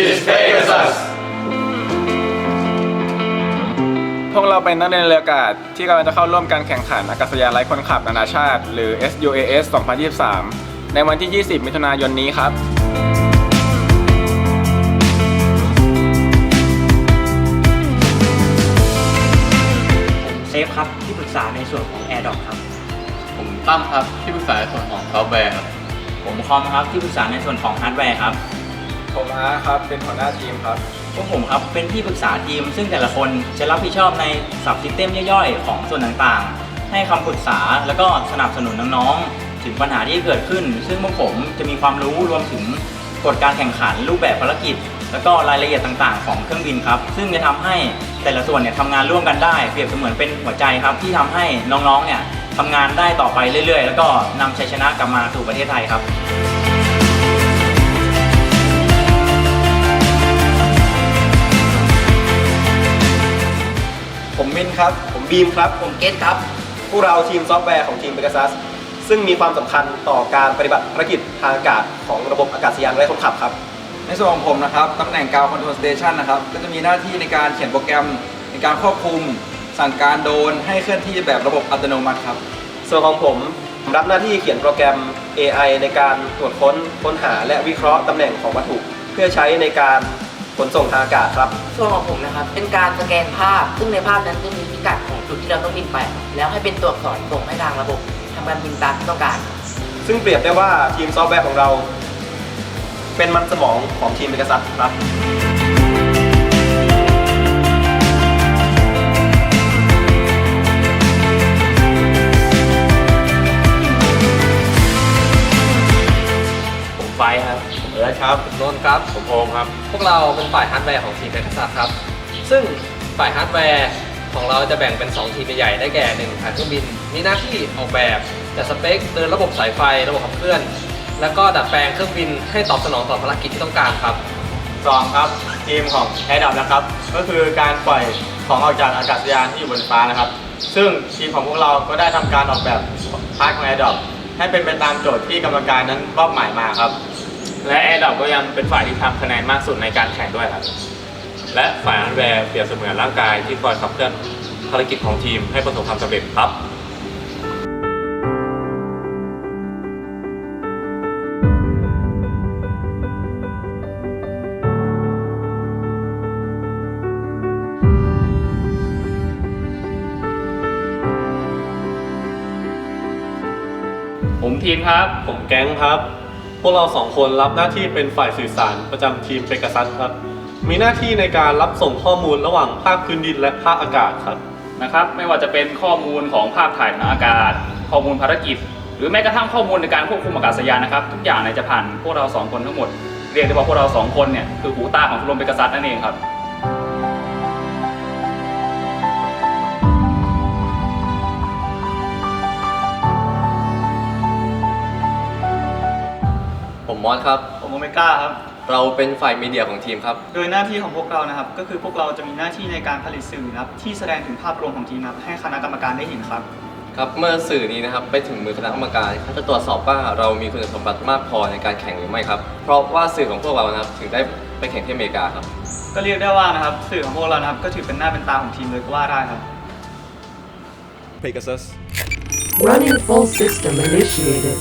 is Pegasus พวกเราเป็นนักเรียนเรืออากาศที่กำลังจะเข้าร่วมการแข่งขันอากาศยานไร้คนขับนานาชาติ หรือ SUAS 2023 ในวันที่ 20 มิถุนายนนี้ครับ เซฟครับ ที่ปรึกษาในส่วนของ AirDrop ครับ ผมตั้มครับที่ปรึกษาในส่วนของซอฟต์แวร์ครับ ผมคอมครับที่ปรึกษาในส่วนของฮาร์ดแวร์ครับ ผมอาร์ตครับ เป็นหัวหน้าทีมครับ พวกผมครับเป็นที่ปรึกษาทีม ซึ่งแต่ละคนจะรับผิดชอบในสับซิสเต็มย่อยๆ ของส่วนต่างๆ ให้คำปรึกษาแล้วก็สนับสนุนน้องๆ ถึงปัญหาที่เกิดขึ้น ซึ่งพวกผมจะมีความรู้รวมถึงกฎการแข่งขันรูปแบบภารกิจ แล้วก็รายละเอียดต่างๆ ของเครื่องบินครับ ซึ่งจะทำให้แต่ละส่วนเนี่ยทำงานร่วมกันได้ เปรียบเสมือนเป็นหัวใจครับ ที่ทำให้น้องๆเนี่ยทำงานได้ต่อไปเรื่อยๆ แล้วก็นำชัยชนะกลับมาสู่ประเทศไทยครับ ครับ ผมบีมครับ ผมเกตครับ พวกเราทีมซอฟต์แวร์ของทีม Pegasus ซึ่งมีความสำคัญต่อการปฏิบัติภารกิจทางอากาศของระบบอากาศยานไร้คนขับครับ ในส่วนของผมนะครับตำแหน่งกาวคอนโทรลสเตชันนะครับ ก็จะมีหน้าที่ในการเขียนโปรแกรม ในการควบคุม สั่งการโดรนให้เคลื่อนที่แบบระบบอัตโนมัติครับ ส่วนของผมผมรับหน้าที่เขียนโปรแกรม AI ในการตรวจค้นค้นหาและวิเคราะห์ตำแหน่งของวัตถุ เพื่อใช้ในการ ขนส่งทางอากาศครับ ส่วนของผมนะครับ เป็นการสแกนภาพ ซึ่งในภาพนั้นจะมีพิกัดของจุดที่เราต้องบินไป แล้วให้เป็นตัวอักษรส่งให้ทางระบบทำการบินตามที่ต้องการ ซึ่งเปรียบได้ว่าทีมซอฟต์แวร์ของเรา เป็นมันสมองของทีม Pegasus ครับ ผมไฟครับ เอิร์ธครับผมนนท์ครับ ผมโอมครับ พวกเราเป็นฝ่ายฮาร์ดแวร์ของทีมเพชรศักดิ์ครับ ซึ่งฝ่ายฮาร์ดแวร์ของเราจะแบ่งเป็น 2 ทีมใหญ่ๆได้แก่1ฐานเครื่องบิน มีหน้าที่ออกแบบจัดสเปค เดินระบบสายไฟ ระบบขับเคลื่อน แล้วก็ดัดแปลงเครื่องบินให้ตอบสนองต่อภารกิจที่ต้องการครับ สองครับทีมของแอร์ดับนะครับ ก็คือการปล่อยของออกจากอากาศยานที่อยู่บนฟ้านะครับ ซึ่งทีมของพวกเราก็ได้ทำการออกแบบพาร์ทของแอร์ดับให้เป็นไปตามโจทย์ที่กรรมการนั้นมอบหมายมาครับ และแอร์ดับก็ยังเป็นฝ่ายที่ทำคะแนนมากสุดในการแข่งด้วยครับ และฝ่ายฮาร์ดแวร์เปรียบเสมือนร่างกายที่คอยขับเคลื่อนภารกิจของทีมให้ประสบความสำเร็จครับผมทีมครับ ผมแก๊งครับ พวกเราสองคนรับหน้าที่เป็นฝ่ายสื่อสารประจำทีมเปกาซัสครับ มีหน้าที่ในการรับส่งข้อมูลระหว่างภาคพื้นดินและภาคอากาศครับ นะครับ ไม่ว่าจะเป็นข้อมูลของภาพถ่ายทางอากาศ ข้อมูลภารกิจ หรือแม้กระทั่งข้อมูลในการควบคุมอากาศยานนะครับ ทุกอย่างเนี่ยจะผ่านพวกเราสองคนทั้งหมด เรียกได้ว่าพวกเราสองคนเนี่ยคือหูตาของชมรมเปกาซัสนั่นเองครับ อสครับ ผมโอเมก้าครับ เราเป็นฝ่ายมีเดียของทีมครับ โดยหน้าที่ของพวกเรานะครับ ก็คือพวกเราจะมีหน้าที่ในการผลิตสื่อนะครับที่แสดงถึงภาพรวมของทีมนะครับให้คณะกรรมการได้เห็นครับ ครับ เมื่อสื่อนี้นะครับไปถึงมือคณะกรรมการเขาจะตรวจสอบว่าเรามีคุณสมบัติมากพอในการแข่งหรือไม่ครับ เพราะว่าสื่อของพวกเรานะครับถึงได้ไปแข่งที่อเมริกาครับ ก็เรียกได้ว่านะครับสื่อของพวกเรานะครับก็ถือเป็นหน้าเป็นตาของทีมเลยก็ว่าได้ครับ Pegasus Running full system initiated